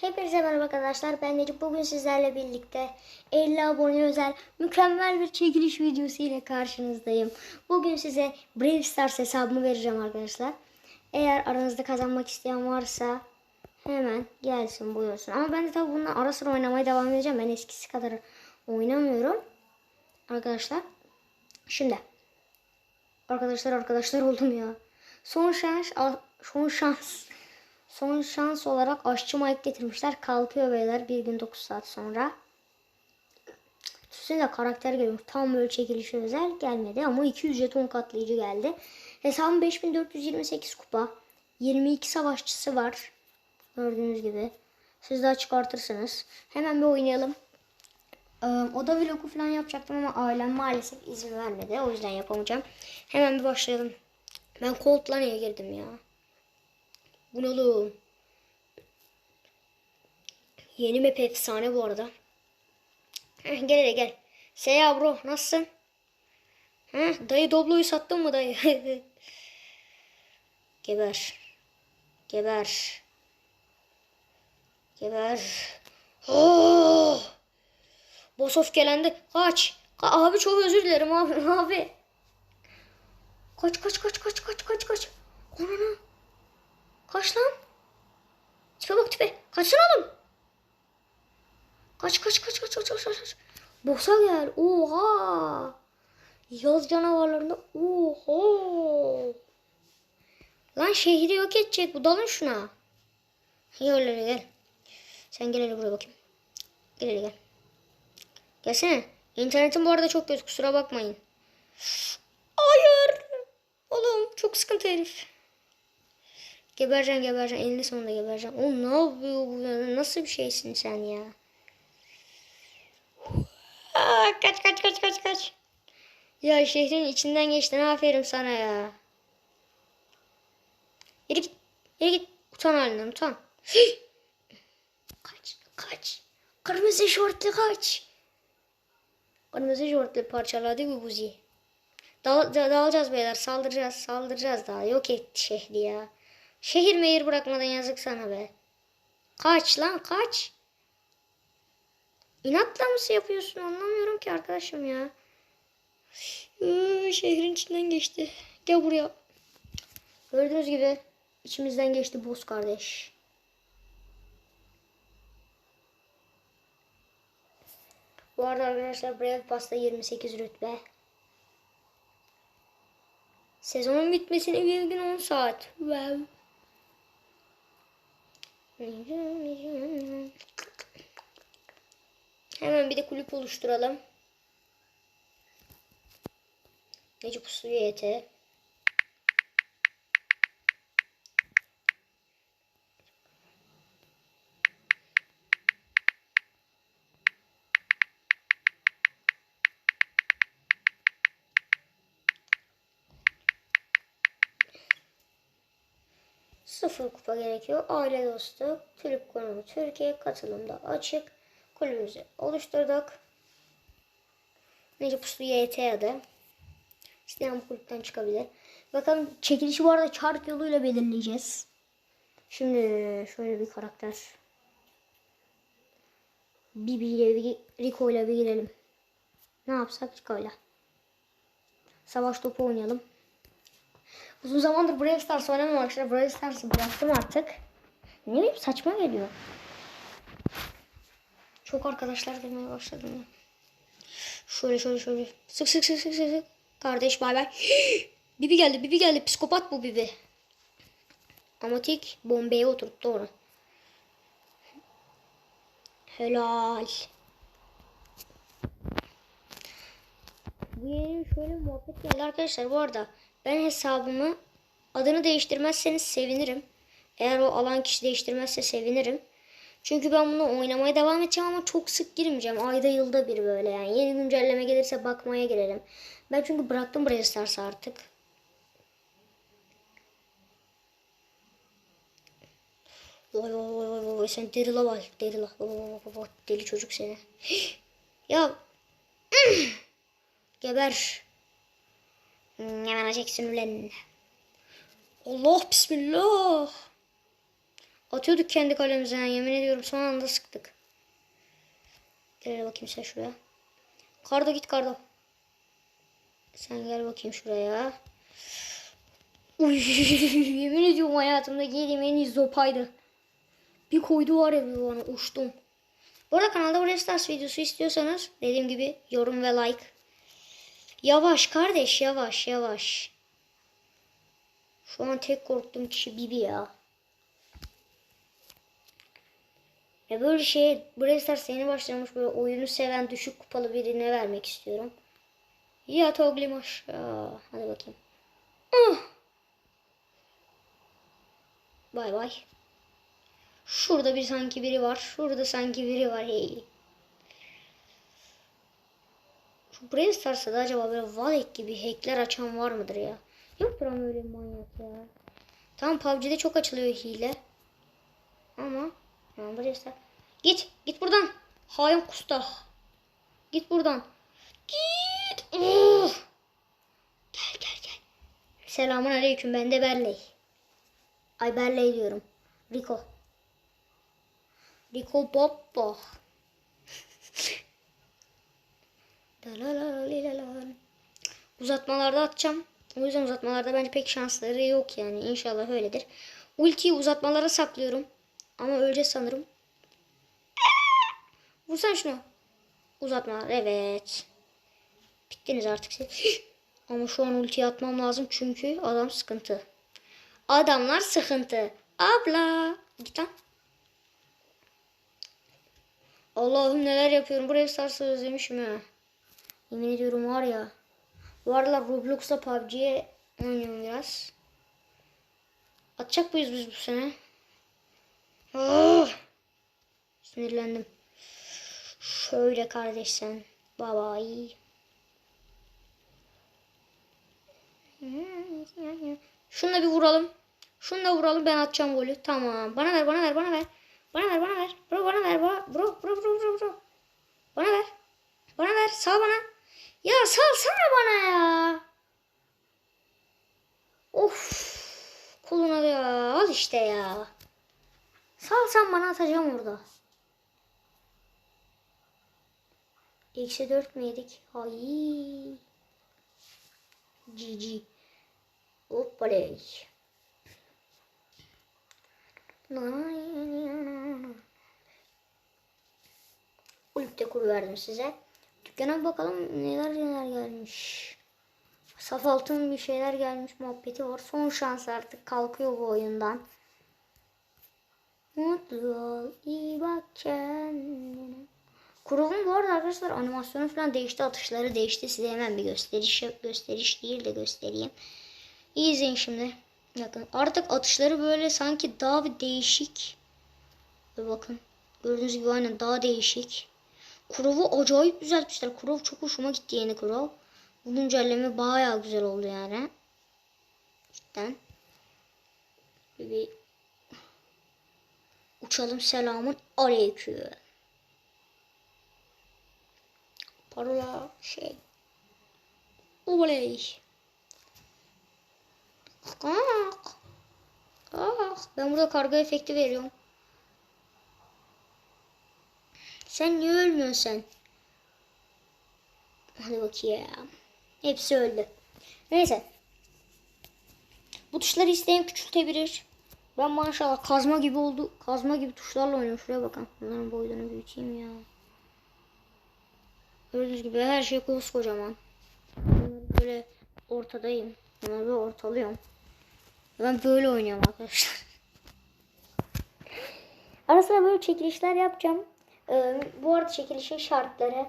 Hepinize merhaba arkadaşlar. Ben Necip. Bugün sizlerle birlikte 50 abone özel mükemmel bir çekiliş videosu ile karşınızdayım. Bugün size Brave Stars hesabımı vereceğim arkadaşlar. Eğer aranızda kazanmak isteyen varsa hemen gelsin buyursun. Ama ben de tabii bundan ara sıra oynamaya devam edeceğim. Ben eskisi kadar oynamıyorum. Arkadaşlar. Şimdi. Arkadaşlar arkadaşlar oldum ya. Son şans, son şans. Son şans olarak aşçı Mike getirmişler. Kalkıyor beyler bir gün 9 saat sonra. Üstüne de karakter geliyor. Tam böyle çekilişe özel gelmedi ama 200 jeton katlayıcı geldi. Hesabım 5428 kupa. 22 savaşçısı var. Gördüğünüz gibi. Siz daha çıkartırsınız. Hemen bir oynayalım. Ee, oda vlogu falan yapacaktım ama ailem maalesef izin vermedi. O yüzden yapamayacağım. Hemen bir başlayalım. Ben Lane'ye girdim ya. Bu? Yeni map efsane bu arada. Heh, gel hele gel. Seya bro nasılsın? Heh, dayı Doblo'yu sattın mı dayı? Geber. Geber. Geber. Oh! Boss of gelendi. Kaç. Ka- abi çok özür dilerim abi. Abi. Kaç kaç kaç kaç kaç kaç kaç. Ananı. Kaç lan? Tipe bak tipe. Kaçsana oğlum. Kaç kaç kaç kaç kaç kaç kaç. Boss'a gel. Oha. Yaz canavarlarında. Oha. Lan şehri yok edecek. Bu dalın şuna. Gel hele gel. Sen gel hele buraya bakayım. Gel hele gel. Gelsene. İnternetim bu arada çok kötü. Kusura bakmayın. Hayır. Oğlum çok sıkıntı herif. Gebereceksin gebereceksin. Elini sonunda gebereceksin. Oğlum ne yapıyor bu? Nasıl bir şeysin sen ya? Aa, kaç kaç kaç kaç kaç. Ya şehrin içinden geçtin. Aferin sana ya. Yürü git. Yürü git. Utan halinden utan. kaç kaç. Kırmızı şortlu kaç. Kırmızı şortlu parçaladı bu buzi. Dal, da- dağılacağız beyler. Saldıracağız. Saldıracağız daha. Yok etti şehri ya. Şehir mehir bırakmadan yazık sana be. Kaç lan kaç. İnatla mı yapıyorsun anlamıyorum ki arkadaşım ya. Şehrin içinden geçti. Gel buraya. Gördüğünüz gibi içimizden geçti boss kardeş. Bu arada arkadaşlar Brave Pass'ta 28 rütbe. Sezonun bitmesine bir gün 10 saat. Wow. Hemen bir de kulüp oluşturalım. Necip Uslu YT. Sıfır kupa gerekiyor. Aile dostu, kulüp konumu Türkiye katılımda açık. Kulübümüzü oluşturduk. Necip Uslu YT adı. İsteyen bu kulüpten çıkabilir. Bakalım çekilişi bu arada çark yoluyla belirleyeceğiz. Şimdi şöyle bir karakter. Bibi ile bir Rico ile bir girelim. Ne yapsak Rico'yla. Savaş topu oynayalım. Uzun zamandır Brave Stars oynamam arkadaşlar. Brave Stars'ı bıraktım artık. Ne bileyim saçma geliyor. Çok arkadaşlar demeye başladım ya. Şöyle şöyle şöyle. Sık sık sık sık. sık. Kardeş bay bay. Bibi geldi Bibi geldi. Psikopat bu Bibi. Amatik bombeye oturttu onu. Helal. Bu yeni şöyle muhabbet geldi arkadaşlar. Bu arada ben hesabımı adını değiştirmezseniz sevinirim. Eğer o alan kişi değiştirmezse sevinirim. Çünkü ben bunu oynamaya devam edeceğim ama çok sık girmeyeceğim. Ayda yılda bir böyle yani. Yeni güncelleme gelirse bakmaya girelim. Ben çünkü bıraktım Brawl Stars'ı artık. Vay vay vay vay vay sen Daryl'a bak. Vay. Deli çocuk seni. ya. Geber. Hmm, Hemen açacaksın ulan. Allah bismillah. Atıyorduk kendi kalemize yemin ediyorum son anda sıktık. Gel bakayım sen şuraya. Kardo git Kardo. Sen gel bakayım şuraya. Yemin ediyorum hayatımda yediğim en iyi zopaydı. Bir koydu var ya bir bana uçtum. Bu arada kanalda Brawl Stars videosu istiyorsanız dediğim gibi yorum ve like. Yavaş kardeş yavaş yavaş. Şu an tek korktuğum kişi Bibi ya. Ya böyle şey Brawl Stars başlamış böyle oyunu seven düşük kupalı birine vermek istiyorum. Ya Toglim. Hadi bakayım. Ah! Bay bay. Şurada bir sanki biri var. Şurada sanki biri var. Hey. Şu Brawl Stars'ta da acaba böyle Valek gibi hackler açan var mıdır ya? Yoktur ama öyle manyak ya. Tamam PUBG'de çok açılıyor hile. Ama yani Brawl Stars. Git. Git buradan. Hain kusta. Git buradan. Git. Oh. Gel gel gel. Selamun aleyküm. Ben de Berley. Ay Berley diyorum. Rico. Rico Boppo. Uzatmalarda atacağım. O yüzden uzatmalarda bence pek şansları yok yani. İnşallah öyledir. Ultiyi uzatmalara saklıyorum. Ama öleceğiz sanırım. Vursan şunu. Uzatmalar. Evet. Bittiniz artık siz. Ama şu an ultiyi atmam lazım çünkü adam sıkıntı. Adamlar sıkıntı. Abla. Git lan. Allah'ım neler yapıyorum. Buraya sarsı özlemişim ha. Yemin ediyorum var ya. Bu aralar Roblox'ta PUBG'ye oynuyorum biraz. Atacak mıyız biz bu sene? Oh! Sinirlendim. Şöyle kardeş sen. Bye bye. Şunu da bir vuralım. Şunu da vuralım ben atacağım golü. Tamam. Bana ver bana ver bana ver. Bana ver bana ver. Bro bana ver. Bro bro bro bro bro. Bana ver. Bana ver. Sal bana. Ya salsana bana ya. Of. Kuluna da ya. Al işte ya. Salsan bana atacağım orada. Eksi dört mü yedik? Ay. GG. Hoppaley. Ulti kuru verdim size. Bir bakalım neler neler gelmiş. Saf altın bir şeyler gelmiş muhabbeti var. Son şans artık kalkıyor bu oyundan. Mutlu ol, iyi bak kendine. Kurulun bu arada arkadaşlar animasyonu falan değişti. Atışları değişti. Size hemen bir gösteriş gösteriş değil de göstereyim. İyi izleyin şimdi. Bakın artık atışları böyle sanki daha bir değişik. Bakın gördüğünüz gibi aynen daha değişik. Kurov'u acayip düzeltmişler. Kurov çok hoşuma gitti yeni Kurov. Bu güncelleme bayağı güzel oldu yani. Cidden. Bir uçalım selamun aleyküm. Parola şey. Oley. Kalk. Kalk. Ben burada karga efekti veriyorum. Sen niye ölmüyorsun sen? Hadi bakayım. Hepsi öldü. Neyse. Bu tuşları isteyen küçültebilir. Ben maşallah kazma gibi oldu. Kazma gibi tuşlarla oynuyorum. Şuraya bakın. Bunların boylarını büyüteyim ya. Gördüğünüz gibi her şey koskocaman. Böyle ortadayım. Bunları böyle ortalıyorum. Ben böyle oynuyorum arkadaşlar. Ara böyle çekilişler yapacağım. Ee, bu arada çekilişin şartları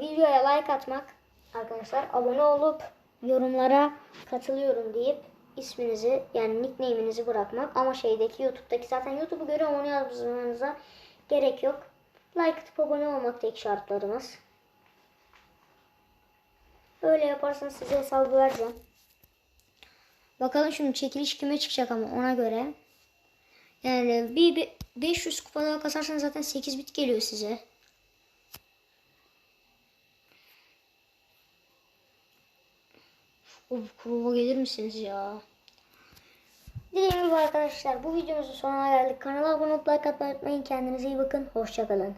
videoya like atmak arkadaşlar. Abone olup yorumlara katılıyorum deyip isminizi yani nickname'inizi bırakmak. Ama şeydeki YouTube'daki zaten YouTube'u görüyorum onu yazmanıza gerek yok. Like atıp abone olmak tek şartlarımız. Öyle yaparsanız size hesabı vereceğim. Bakalım şimdi çekiliş kime çıkacak ama ona göre. Yani bir, bir 500 kupa daha kasarsanız zaten 8 bit geliyor size. O kuruma gelir misiniz ya? Dediğim gibi arkadaşlar bu videomuzun sonuna geldik. Kanala abone olup like atmayı unutmayın. Kendinize iyi bakın. Hoşçakalın.